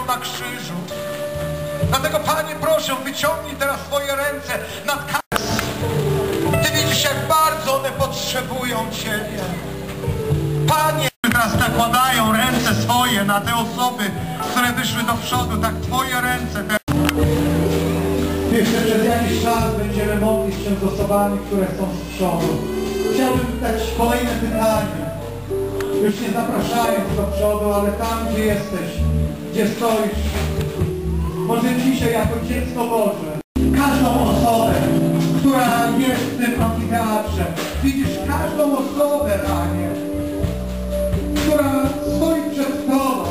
na krzyżu. Dlatego, Panie, proszę, wyciągnij teraz swoje ręce nad kres. Ty widzisz, jak bardzo one potrzebują Ciebie. Panie, teraz nakładają ręce swoje na te osoby, które wyszły do przodu, tak Twoje ręce teraz. Jeszcze przez jakiś czas będziemy modlić się z osobami, które są z przodu. Chciałbym dać kolejne pytanie. Już nie zapraszając do przodu, ale tam, gdzie jesteś, gdzie stoisz, może dzisiaj jako dziecko Boże, każdą osobę, która jest w tym amfiteatrze, widzisz każdą osobę, Panie, która stoi przed Tobą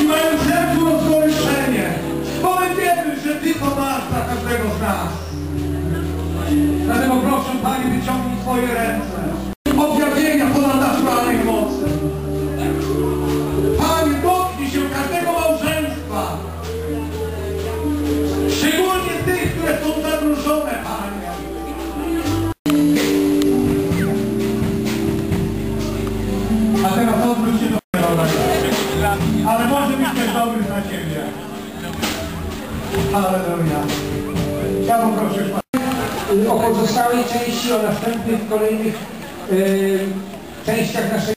i mają sercu rozgoryczenie, bo my wiemy, że Ty to masz dla każdego z nas. Dlatego proszę, Panie, wyciągnij swoje ręce. Teraz odwróć się do Ale może być też dobry dla Ciebie. Halleluja. Ja poproszę o pozostałej części, o następnych, kolejnych e, częściach naszej